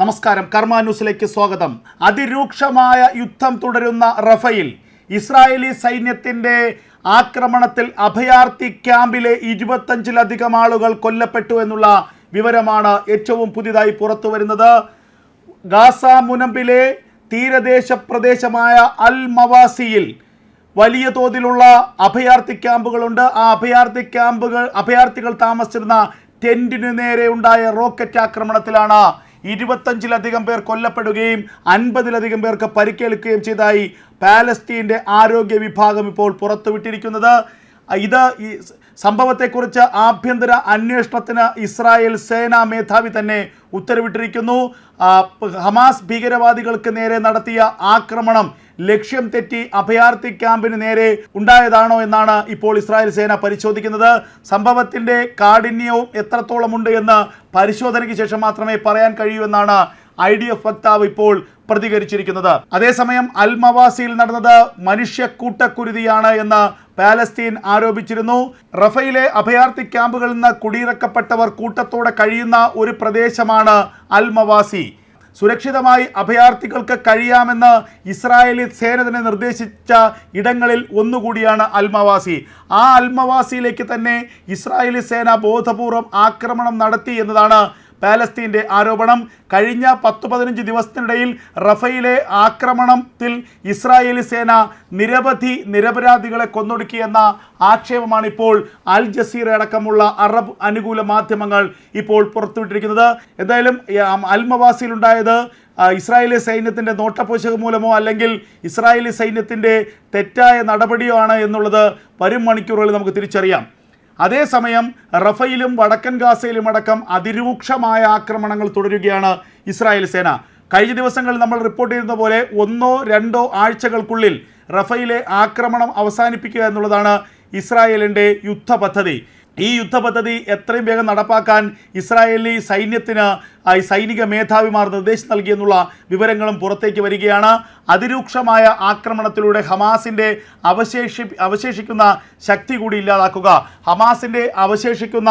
നമസ്കാരം. കർമ്മ ന്യൂസിലേക്ക് സ്വാഗതം. അതിരൂക്ഷമായ യുദ്ധം തുടരുന്ന റഫയിൽ ഇസ്രായേലി സൈന്യത്തിന്റെ ആക്രമണത്തിൽ അഭയാർത്ഥി ക്യാമ്പിലെ ഇരുപത്തഞ്ചിലധികം ആളുകൾ കൊല്ലപ്പെട്ടു എന്നുള്ള വിവരമാണ് ഏറ്റവും പുതിയതായി പുറത്തു വരുന്നത് ഗാസ മുനമ്പിലെ തീരദേശ പ്രദേശമായ അൽ മവാസിയിൽ വലിയ തോതിലുള്ള അഭയാർത്ഥി ക്യാമ്പുകളുണ്ട്. ആ അഭയാർത്ഥി ക്യാമ്പുകൾ അഭയാർത്ഥികൾ താമസിച്ചിരുന്ന ടെന്റിനു നേരെ ഉണ്ടായ റോക്കറ്റ് ആക്രമണത്തിലാണ് ഇരുപത്തഞ്ചിലധികം പേർ കൊല്ലപ്പെടുകയും അൻപതിലധികം പേർക്ക് പരിക്കേൽക്കുകയും ചെയ്തതായി പാലസ്തീന്റെ ആരോഗ്യ വിഭാഗം ഇപ്പോൾ പുറത്തുവിട്ടിരിക്കുന്നത്. ഇത് ഈ സംഭവത്തെക്കുറിച്ച് ആഭ്യന്തര അന്വേഷണത്തിന് ഇസ്രായേൽ സേനാ മേധാവി തന്നെ ഉത്തരവിട്ടിരിക്കുന്നു. ഹമാസ് ഭീകരവാദികൾക്ക് നേരെ നടത്തിയ ആക്രമണം ലക്ഷ്യം തെറ്റി അഭയാർത്ഥി ക്യാമ്പിന് നേരെ ഉണ്ടായതാണോ എന്നാണ് ഇപ്പോൾ ഇസ്രായേൽ സേന പരിശോധിക്കുന്നത്. സംഭവത്തിന്റെ കാഠിന്യവും എത്രത്തോളമുണ്ട് എന്ന് പരിശോധനയ്ക്ക് ശേഷം മാത്രമേ പറയാൻ കഴിയൂ എന്നാണ് ഐ ഡി എഫ് വക്താവ് ഇപ്പോൾ പ്രതികരിച്ചിരിക്കുന്നത്. അതേസമയം അൽ മവാസിയിൽ നടന്നത് മനുഷ്യ കൂട്ടക്കുരുതിയാണ് എന്ന് പാലസ്തീൻ ആരോപിച്ചിരുന്നു. റഫയിലെ അഭയാർത്ഥി ക്യാമ്പുകളിൽ നിന്ന് കുടിയിറക്കപ്പെട്ടവർ കൂട്ടത്തോടെ കഴിയുന്ന ഒരു പ്രദേശമാണ് അൽ മവാസി. സുരക്ഷിതമായി അഭയാർത്ഥികൾക്ക് കഴിയാമെന്ന് ഇസ്രായേലി സേനതിന് നിർദ്ദേശിച്ച ഇടങ്ങളിൽ ഒന്നുകൂടിയാണ് അൽമവാസി. ആ അൽമവാസിയിലേക്ക് തന്നെ ഇസ്രായേലി സേന ബോധപൂർവം ആക്രമണം നടത്തി എന്നതാണ് പാലസ്തീന്റെ ആരോപണം കഴിഞ്ഞ പത്ത് പതിനഞ്ച് ദിവസത്തിനിടയിൽ റഫയിലെ ആക്രമണത്തിൽ ഇസ്രായേലി സേന നിരവധി നിരപരാധികളെ കൊന്നൊടുക്കിയെന്ന ആക്ഷേപമാണ് ഇപ്പോൾ അൽ ജസീർ അടക്കമുള്ള അറബ് അനുകൂല മാധ്യമങ്ങൾ ഇപ്പോൾ പുറത്തുവിട്ടിരിക്കുന്നത്. എന്തായാലും അൽ മവാസിയിലുണ്ടായത് ഇസ്രായേലി സൈന്യത്തിന്റെ നോട്ടപോഷക മൂലമോ അല്ലെങ്കിൽ ഇസ്രായേലി സൈന്യത്തിന്റെ തെറ്റായ നടപടിയോ ആണ് എന്നുള്ളത് വരും മണിക്കൂറുകളിൽ നമുക്ക് തിരിച്ചറിയാം. അതേസമയം റഫയിലും വടക്കൻ ഗാസയിലും അടക്കം അതിരൂക്ഷമായ ആക്രമണങ്ങൾ തുടരുകയാണ് ഇസ്രായേൽ സേന. കഴിഞ്ഞ ദിവസങ്ങളിൽ നമ്മൾ റിപ്പോർട്ട് ചെയ്യുന്ന പോലെ ഒന്നോ രണ്ടോ ആഴ്ചകൾക്കുള്ളിൽ റഫയിലെ ആക്രമണം അവസാനിപ്പിക്കുക എന്നുള്ളതാണ് ഇസ്രായേലിന്റെ യുദ്ധ പദ്ധതി. ഈ യുദ്ധ പദ്ധതി എത്രയും വേഗം നടപ്പാക്കാൻ ഇസ്രായേലി സൈന്യത്തിന് സൈനിക മേധാവിമാർ നിർദ്ദേശം നൽകിയെന്നുള്ള വിവരങ്ങളും പുറത്തേക്ക് വരികയാണ്. അതിരൂക്ഷമായ ആക്രമണത്തിലൂടെ ഹമാസിന്റെ അവശേഷി അവശേഷിക്കുന്ന ശക്തി കൂടി ഇല്ലാതാക്കുക ഹമാസിന്റെ അവശേഷിക്കുന്ന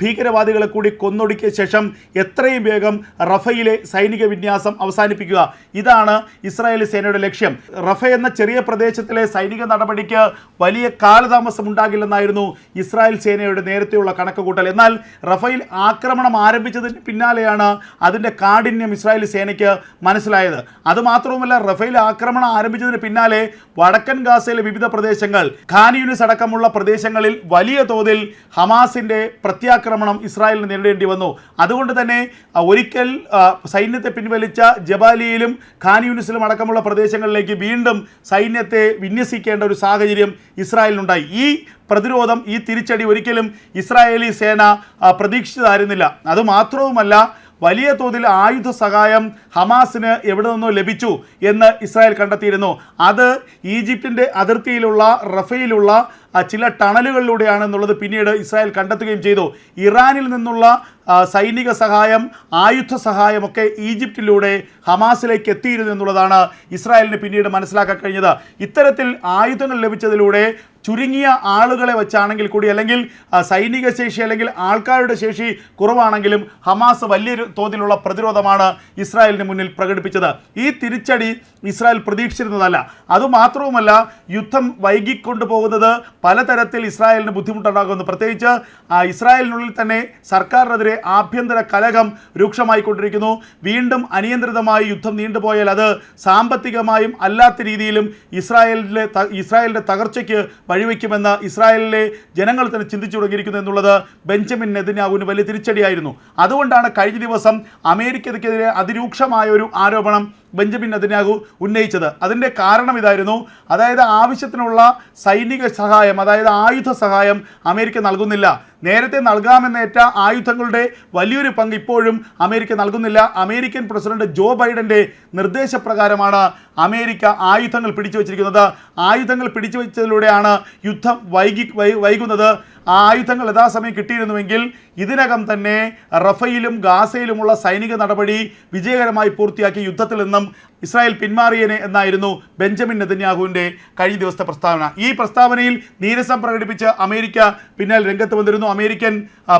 ഭീകരവാദികളെ കൂടി കൊന്നൊടുക്കിയ ശേഷം എത്രയും വേഗം റഫയിലെ സൈനിക വിന്യാസം അവസാനിപ്പിക്കുക. ഇതാണ് ഇസ്രായേലി സേനയുടെ ലക്ഷ്യം. റഫ എന്ന ചെറിയ പ്രദേശത്തിലെ സൈനിക നടപടിക്ക് വലിയ കാലതാമസം ഉണ്ടാകില്ലെന്നായിരുന്നു ഇസ്രായേൽ സേനയുടെ നേരത്തെയുള്ള കണക്ക് കൂട്ടൽ എന്നാൽ റഫയിൽ ആക്രമണം ആരംഭിച്ചതിന് പിന്നാലെയാണ് അതിന്റെ കാഠിന്യം ഇസ്രായേൽ സേനയ്ക്ക് മനസ്സിലായത്. അതുമാത്രവുമല്ല റഫേൽ ആക്രമണം ആരംഭിച്ചതിന് പിന്നാലെ വടക്കൻ ഗാസയിലെ വിവിധ പ്രദേശങ്ങൾ ഖാൻ യൂണിസ് അടക്കമുള്ള പ്രദേശങ്ങളിൽ വലിയ തോതിൽ ഹമാസിന്റെ പ്രത്യാക്രമണം ഇസ്രായേലിന് നേരിടേണ്ടി വന്നു. അതുകൊണ്ട് തന്നെ ഒരിക്കൽ സൈന്യത്തെ പിൻവലിച്ച ജബാലിയിലും ഖാൻ യൂണിസിലും അടക്കമുള്ള പ്രദേശങ്ങളിലേക്ക് വീണ്ടും സൈന്യത്തെ വിന്യസിക്കേണ്ട ഒരു സാഹചര്യം ഇസ്രായേലിനുണ്ടായി. ഈ പ്രതിരോധം ഈ തിരിച്ചടി ഒരിക്കലും ഇസ്രായേലി സേന പ്രതീക്ഷിച്ചതായിരുന്നില്ല. അതുമാത്രവുമല്ല വലിയ തോതിൽ ആയുധ സഹായം ഹമാസിന് എവിടെ നിന്നോ ലഭിച്ചു എന്ന് ഇസ്രായേൽ കണ്ടെത്തിയിരുന്നു. അത് ഈജിപ്തിന്റെ അതിർത്തിയിലുള്ള റഫയിലുള്ള ആ, ടണലുകളിലൂടെയാണ് എന്നുള്ളത് പിന്നീട് ഇസ്രായേൽ കണ്ടെത്തുകയും ചെയ്തു. ഇറാനിൽ നിന്നുള്ള സൈനിക സഹായം ആയുധ സഹായമൊക്കെ ഈജിപ്തിലൂടെ ഹമാസിലേക്ക് എത്തിയിരുന്നു എന്നുള്ളതാണ് ഇസ്രായേലിന് പിന്നീട് മനസ്സിലാക്കാൻ കഴിഞ്ഞത്. ഇത്തരത്തിൽ ആയുധങ്ങൾ ലഭിച്ചതിലൂടെ ചുരുങ്ങിയ ആളുകളെ വെച്ചാണെങ്കിൽ കൂടി അല്ലെങ്കിൽ സൈനിക ശേഷി അല്ലെങ്കിൽ ആൾക്കാരുടെ ശേഷി കുറവാണെങ്കിലും ഹമാസ് വലിയൊരു തോതിലുള്ള പ്രതിരോധമാണ് ഇസ്രായേലിന് മുന്നിൽ പ്രകടിപ്പിച്ചത്. ഈ തിരിച്ചടി ഇസ്രായേൽ പ്രതീക്ഷിച്ചിരുന്നതല്ല. അതുമാത്രവുമല്ല യുദ്ധം വൈകിക്കൊണ്ടു പോകുന്നത് പലതരത്തിൽ ഇസ്രായേലിന് ബുദ്ധിമുട്ടുണ്ടാകുന്നു. പ്രത്യേകിച്ച് ഇസ്രായേലിനുള്ളിൽ തന്നെ സർക്കാരിനെതിരെ ആഭ്യന്തര കലഹം രൂക്ഷമായിക്കൊണ്ടിരിക്കുന്നു. വീണ്ടും അനിയന്ത്രിതമായി യുദ്ധം നീണ്ടുപോയാൽ അത് സാമ്പത്തികമായും അല്ലാത്ത രീതിയിലും ഇസ്രായേലിലെ ഇസ്രായേലിന്റെ തകർച്ചയ്ക്ക് വഴിവെക്കുമെന്ന് ഇസ്രായേലിലെ ജനങ്ങൾ തന്നെ ചിന്തിച്ചു തുടങ്ങിയിരിക്കുന്നു എന്നുള്ളത് ബെഞ്ചമിൻ നെതിന്യാവിന് വലിയ തിരിച്ചടിയായിരുന്നു. അതുകൊണ്ടാണ് കഴിഞ്ഞ ദിവസം അമേരിക്കയ്ക്കെതിരെ അതിരൂക്ഷമായ ഒരു ആരോപണം ബെഞ്ചമിൻ നെതന്യാഹു ഉന്നയിച്ചത്. അതിന്റെ കാരണം ഇതായിരുന്നു. അതായത് ആവശ്യത്തിനുള്ള സൈനിക സഹായം അതായത് ആയുധ സഹായം അമേരിക്ക നൽകുന്നില്ല. നേരത്തെ നൽകാമെന്നേറ്റ ആയുധങ്ങളുടെ വലിയൊരു പങ്ക് ഇപ്പോഴും അമേരിക്ക നൽകുന്നില്ല. അമേരിക്കൻ പ്രസിഡന്റ് ജോ ബൈഡന്റെ നിർദ്ദേശപ്രകാരമാണ് അമേരിക്ക ആയുധങ്ങൾ പിടിച്ചു വച്ചിരിക്കുന്നത് ആയുധങ്ങൾ പിടിച്ചു വെച്ചതിലൂടെയാണ് യുദ്ധം വൈകി വൈകുന്നത്. ആ ആയുധങ്ങൾ യഥാസമയം കിട്ടിയിരുന്നുവെങ്കിൽ ഇതിനകം തന്നെ റഫയിലും ഗാസയിലുമുള്ള സൈനിക നടപടി വിജയകരമായി പൂർത്തിയാക്കി യുദ്ധത്തിൽ നിന്നും ഇസ്രായേൽ പിന്മാറിയേനെ എന്നായിരുന്നു ബെഞ്ചമിൻ നെതന്യാഹുവിന്റെ കഴിഞ്ഞ ദിവസത്തെ പ്രസ്താവന. ഈ പ്രസ്താവനയിൽ നീരസം പ്രകടിപ്പിച്ച് അമേരിക്ക പിന്നാലെ രംഗത്ത് വന്നിരുന്നു. അമേരിക്കൻ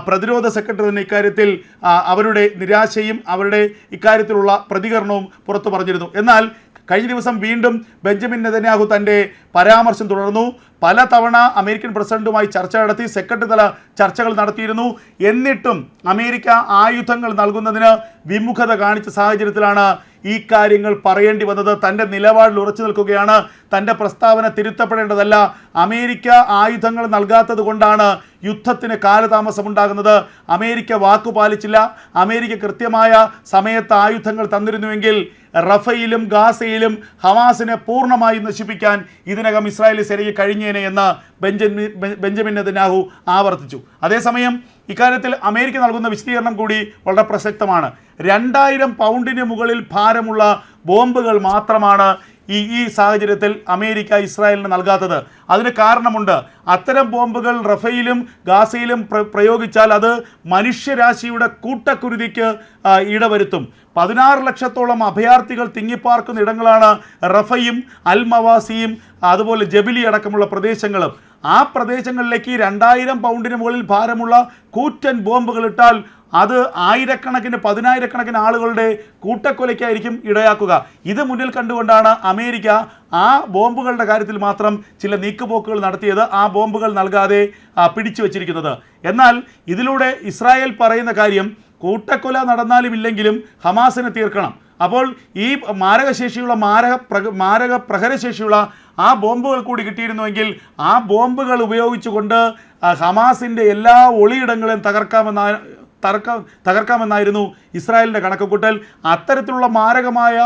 പ്രതിരോധ സെക്രട്ടറി തന്നെ ഇക്കാര്യത്തിൽ അവരുടെ നിരാശയും അവരുടെ ഇക്കാര്യത്തിലുള്ള പ്രതികരണവും പുറത്തു പറഞ്ഞിരുന്നു. എന്നാൽ കഴിഞ്ഞ ദിവസം വീണ്ടും ബെഞ്ചമിൻ നെതന്യാഹു തന്റെ പരാമർശം തുടർന്നു. പല തവണ അമേരിക്കൻ പ്രസിഡന്റുമായി ചർച്ച നടത്തി സെക്രട്ടറി തല ചർച്ചകൾ നടത്തിയിരുന്നു. എന്നിട്ടും അമേരിക്ക ആയുധങ്ങൾ നൽകുന്നതിന് വിമുഖത കാണിച്ച സാഹചര്യത്തിലാണ് ഈ കാര്യങ്ങൾ പറയേണ്ടി വന്നത് തന്റെ നിലപാടിൽ ഉറച്ചു നിൽക്കുകയാണ്. തന്റെ പ്രസ്താവന തിരുത്തപ്പെടേണ്ടതല്ല. അമേരിക്ക ആയുധങ്ങൾ നൽകാത്തത് കൊണ്ടാണ് യുദ്ധത്തിന് കാലതാമസമുണ്ടാകുന്നത് അമേരിക്ക വാക്കു പാലിച്ചില്ല. അമേരിക്ക കൃത്യമായ സമയത്ത് ആയുധങ്ങൾ തന്നിരുന്നുവെങ്കിൽ റഫയിലും ഗാസയിലും ഹമാസിനെ പൂർണമായി നശിപ്പിക്കാൻ ഇതിനകം ഇസ്രായേലി സേനയ്ക്ക് കഴിഞ്ഞേനെ എന്ന് ബെഞ്ചമിൻ ബെഞ്ചമിൻ നെതന്യാഹു ആവർത്തിച്ചു. അതേസമയം ഇക്കാര്യത്തിൽ അമേരിക്ക നൽകുന്ന വിശദീകരണം കൂടി വളരെ പ്രസക്തമാണ്. രണ്ടായിരം പൗണ്ടിന് മുകളിൽ ഭാരമുള്ള ബോംബുകൾ മാത്രമാണ് ഈ ഈ സാഹചര്യത്തിൽ അമേരിക്ക ഇസ്രായേലിന് നൽകാത്തത്. അതിന് കാരണമുണ്ട്. അത്തരം ബോംബുകൾ റഫയിലും ഗാസയിലും പ്ര- പ്രയോഗിച്ചാൽ അത് മനുഷ്യരാശിയുടെ കൂട്ടക്കുരുതിക്ക് ഇടവരുത്തും. പതിനാറ് ലക്ഷത്തോളം അഭയാർത്ഥികൾ തിങ്ങിപ്പാർക്കുന്ന ഇടങ്ങളാണ് റഫയും അൽമവാസിയും അതുപോലെ ജബിലി അടക്കമുള്ള പ്രദേശങ്ങളും. ആ പ്രദേശങ്ങളിലേക്ക് രണ്ടായിരം പൗണ്ടിന് മുകളിൽ ഭാരമുള്ള കൂറ്റൻ ബോംബുകൾ ഇട്ടാൽ അത് ആയിരക്കണക്കിന് പതിനായിരക്കണക്കിന് ആളുകളുടെ കൂട്ടക്കൊലയ്ക്കായിരിക്കും ഇടയാക്കുക. ഇത് മുന്നിൽ കണ്ടുകൊണ്ടാണ് അമേരിക്ക ആ ബോംബുകളുടെ കാര്യത്തിൽ മാത്രം ചില നീക്കുപോക്കുകൾ നടത്തിയത് ആ ബോംബുകൾ നൽകാതെ പിടിച്ചു വച്ചിരിക്കുന്നത്. എന്നാൽ ഇതിലൂടെ ഇസ്രായേൽ പറയുന്ന കാര്യം കൂട്ടക്കൊല നടന്നാലും ഇല്ലെങ്കിലും ഹമാസിനെ തീർക്കണം. അപ്പോൾ ഈ മാരകശേഷിയുള്ള മാരക പ്രക മാരക പ്രഹരശേഷിയുള്ള ആ ബോംബുകൾ കൂടി കിട്ടിയിരുന്നുവെങ്കിൽ ആ ബോംബുകൾ ഉപയോഗിച്ചുകൊണ്ട് ഹമാസിന്റെ എല്ലാ ഒളിയിടങ്ങളെയും തകർക്കാമെന്ന തകർക്കാം തകർക്കാമെന്നായിരുന്നു ഇസ്രായേലിന്റെ കണക്കുകൂട്ടൽ. അത്തരത്തിലുള്ള മാരകമായ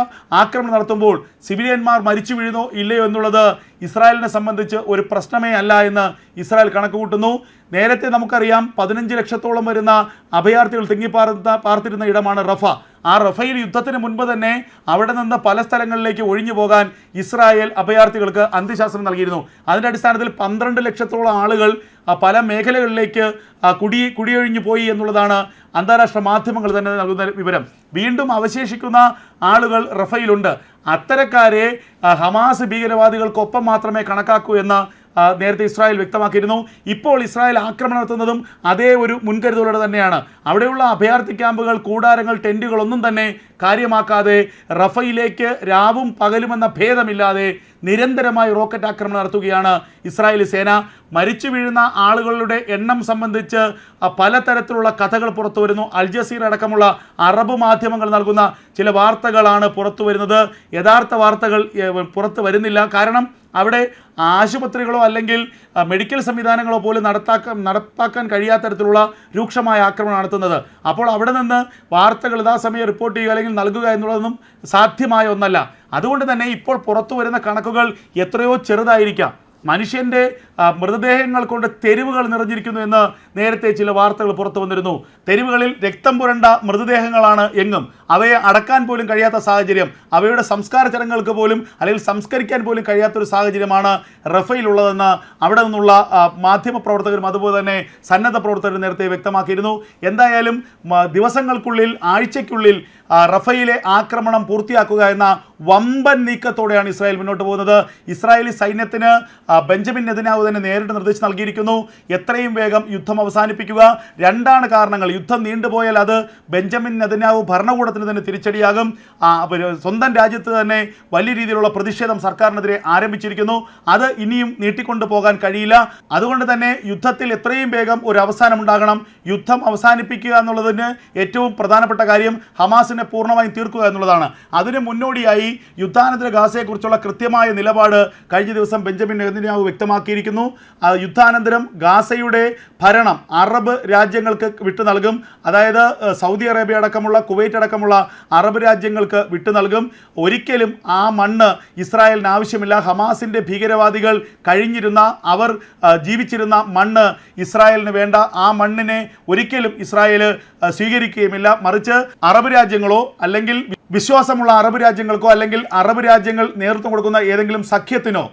ആക്രമണം നടത്തുമ്പോൾ സിവിലിയന്മാർ മരിച്ചു വീഴുന്നോ ഇല്ലയോ എന്നുള്ളത് ഇസ്രായേലിനെ സംബന്ധിച്ച് ഒരു പ്രശ്നമേ അല്ല എന്ന് ഇസ്രായേൽ കണക്കുകൂട്ടുന്നു. നേരത്തെ നമുക്കറിയാം പതിനഞ്ച് ലക്ഷത്തോളം വരുന്ന അഭയാർത്ഥികൾ തിങ്ങിപ്പാർത്ത പാർത്തിരുന്ന ഇടമാണ് റഫ. ആ റഫയിൽ യുദ്ധത്തിന് മുൻപ് തന്നെ അവിടെ നിന്ന് പല സ്ഥലങ്ങളിലേക്ക് ഒഴിഞ്ഞു പോകാൻ ഇസ്രായേൽ അഭയാർത്ഥികൾക്ക് അന്ത്യശാസ്ത്രം നൽകിയിരുന്നു. അതിന്റെ അടിസ്ഥാനത്തിൽ പന്ത്രണ്ട് ലക്ഷത്തോളം ആളുകൾ പല മേഖലകളിലേക്ക് കുടി കുടിയൊഴിഞ്ഞു പോയി എന്നുള്ളതാണ് അന്താരാഷ്ട്ര മാധ്യമങ്ങൾ തന്നെ നൽകുന്ന വിവരം. വീണ്ടും അവശേഷിക്കുന്ന ആളുകൾ റഫയിലുണ്ട്. അത്തരക്കാരെ ഹമാസ് ഭീകരവാദികൾക്കൊപ്പം മാത്രമേ കണക്കാക്കൂ എന്ന് നേരത്തെ ഇസ്രായേൽ വ്യക്തമാക്കിയിരുന്നു. ഇപ്പോൾ ഇസ്രായേൽ ആക്രമണം നടത്തുന്നതും അതേ ഒരു മുൻകരുതലോടെ തന്നെയാണ്. അവിടെയുള്ള അഭയാർത്ഥി ക്യാമ്പുകൾ കൂടാരങ്ങൾ ടെന്റുകൾ ഒന്നും തന്നെ കാര്യമാക്കാതെ റഫയിലേക്ക് രാവും പകലുമെന്ന ഭേദമില്ലാതെ നിരന്തരമായി റോക്കറ്റ് ആക്രമണം നടത്തുകയാണ് ഇസ്രായേലി സേന. മരിച്ചു വീഴുന്ന ആളുകളുടെ എണ്ണം സംബന്ധിച്ച് പലതരത്തിലുള്ള കഥകൾ പുറത്തു വരുന്നു. അൽ ജസീർ അടക്കമുള്ള അറബ് മാധ്യമങ്ങൾ നൽകുന്ന ചില വാർത്തകളാണ് പുറത്തു വരുന്നത്. യഥാർത്ഥ വാർത്തകൾ പുറത്തു വരുന്നില്ല. കാരണം അവിടെ ആശുപത്രികളോ അല്ലെങ്കിൽ മെഡിക്കൽ സംവിധാനങ്ങളോ പോലും നടത്താക്കാൻ നടപ്പാക്കാൻ കഴിയാത്ത തരത്തിലുള്ള രൂക്ഷമായ ആക്രമണം നടത്തുന്നത്. അപ്പോൾ അവിടെ നിന്ന് വാർത്തകൾ യഥാസമയം റിപ്പോർട്ട് ചെയ്യുക അല്ലെങ്കിൽ നൽകുക എന്നുള്ളതൊന്നും സാധ്യമായ ഒന്നല്ല. അതുകൊണ്ട് തന്നെ ഇപ്പോൾ പുറത്തു വരുന്ന കണക്കുകൾ എത്രയോ ചെറുതായിരിക്കാം. മനുഷ്യന്റെ മൃതദേഹങ്ങൾ കൊണ്ട് തെരുവുകൾ നിറഞ്ഞിരിക്കുന്നു എന്ന് നേരത്തെ ചില വാർത്തകൾ പുറത്തു വന്നിരുന്നു. തെരുവുകളിൽ രക്തം പുരണ്ട മൃതദേഹങ്ങളാണ് എങ്ങും. അവയെ അടക്കാൻ പോലും കഴിയാത്ത സാഹചര്യം അവയുടെ സംസ്കാര ചടങ്ങുകൾക്ക് പോലും അല്ലെങ്കിൽ സംസ്കരിക്കാൻ പോലും കഴിയാത്തൊരു സാഹചര്യമാണ് റഫയിലുള്ളതെന്ന് അവിടെ നിന്നുള്ള മാധ്യമ പ്രവർത്തകരും അതുപോലെ തന്നെ സന്നദ്ധ പ്രവർത്തകരും നേരത്തെ വ്യക്തമാക്കിയിരുന്നു. എന്തായാലും ദിവസങ്ങൾക്കുള്ളിൽ ആഴ്ചയ്ക്കുള്ളിൽ റഫയിലെ ആക്രമണം പൂർത്തിയാക്കുക എന്ന വമ്പൻ നീക്കത്തോടെയാണ് ഇസ്രായേൽ മുന്നോട്ട് പോകുന്നത്. ഇസ്രായേലി സൈന്യത്തിന് ബെഞ്ചമിൻ നെതന്യാഹു തന്നെ നേരിട്ട് നിർദ്ദേശം നൽകിയിരിക്കുന്നു. എത്രയും വേഗം യുദ്ധം അവസാനിപ്പിക്കുക. രണ്ടാണ് കാരണങ്ങൾ. യുദ്ധം നീണ്ടുപോയാൽ അത് ബെഞ്ചമിൻ നെതന്യാഹു ഭരണകൂടത്തിന് തന്നെ തിരിച്ചടിയാകും. സ്വന്തം രാജ്യത്ത് തന്നെ വലിയ രീതിയിലുള്ള പ്രതിഷേധം സർക്കാരിനെതിരെ ആരംഭിച്ചിരിക്കുന്നു. അത് ഇനിയും നീട്ടിക്കൊണ്ടു പോകാൻ കഴിയില്ല. അതുകൊണ്ട് തന്നെ യുദ്ധത്തിൽ എത്രയും വേഗം ഒരു അവസാനം ഉണ്ടാകണം. യുദ്ധം അവസാനിപ്പിക്കുക എന്നുള്ളതിന് ഏറ്റവും പ്രധാനപ്പെട്ട കാര്യം ഹമാസിനെ പൂർണമായും തീർക്കുക എന്നുള്ളതാണ്. അതിന് മുന്നോടിയായി യുദ്ധാനന്തര ഗാസയെക്കുറിച്ചുള്ള കൃത്യമായ നിലപാട് കഴിഞ്ഞ ദിവസം ബെഞ്ചമിൻ നെതന്യാഹു വ്യക്തമാക്കിയിരിക്കുന്നു. യുദ്ധാനന്തരം ഗാസയുടെ ഭരണം അറബ് രാജ്യങ്ങൾക്ക് വിട്ടു നൽകും. അതായത് സൗദി അറേബ്യ അടക്കമുള്ള കുവൈറ്റ് അടക്കമുള്ള അറബ് രാജ്യങ്ങൾക്ക് വിട്ടു നൽകും. ഒരിക്കലും ആ മണ്ണ് ഇസ്രായേലിന് ആവശ്യമില്ല. ഹമാസിന്റെ ഭീകരവാദികൾ കഴിഞ്ഞിരുന്ന അവർ ജീവിച്ചിരുന്ന മണ്ണ് ഇസ്രായേലിന് വേണ്ട. ആ മണ്ണിനെ ഒരിക്കലും ഇസ്രായേൽ സ്വീകരിക്കുകയുമില്ല. മറിച്ച് അറബ് രാജ്യങ്ങളോ അല്ലെങ്കിൽ വിശ്വാസമുള്ള അറബ് രാജ്യങ്ങൾക്കോ അല്ലെങ്കിൽ അറബ് രാജ്യങ്ങൾ നേതൃത്വം കൊടുക്കുന്ന ഏതെങ്കിലും സഖ്യത്തിനോ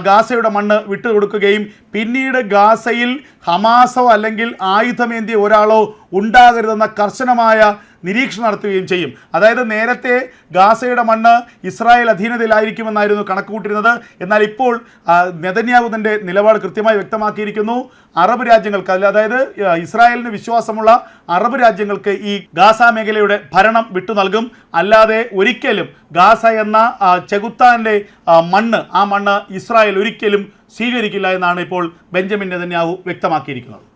ഗാസയുടെ മണ്ണ് വിട്ടുകൊടുക്കുകയും പിന്നീട് ഗാസയിൽ ഹമാസോ അല്ലെങ്കിൽ ആയുധമേന്തിയ ഒരാളോ ഉണ്ടാകരുതെന്ന കർശനമായ നിരീക്ഷണം നടത്തുകയും ചെയ്യും. അതായത് നേരത്തെ ഗാസയുടെ മണ്ണ് ഇസ്രായേൽ അധീനതയിലായിരിക്കുമെന്നായിരുന്നു കണക്കുകൂട്ടിരുന്നത് എന്നാൽ ഇപ്പോൾ ആ, നെതന്യാഹു തന്റെ നിലപാട് കൃത്യമായി വ്യക്തമാക്കിയിരിക്കുന്നു. അറബ് രാജ്യങ്ങൾക്ക് അതിൽ അതായത് ഇസ്രായേലിന് വിശ്വാസമുള്ള അറബ് രാജ്യങ്ങൾക്ക് ഈ ഗാസ മേഖലയുടെ ഭരണം വിട്ടു നൽകും. അല്ലാതെ ഒരിക്കലും ഗാസ എന്ന ചെകുത്താന്റെ മണ്ണ് ആ മണ്ണ് ഇസ്രായേൽ ഒരിക്കലും സ്വീകരിക്കില്ല എന്നാണ് ഇപ്പോൾ ബെഞ്ചമിൻ നെതന്യാഹു വ്യക്തമാക്കിയിരിക്കുന്നത്.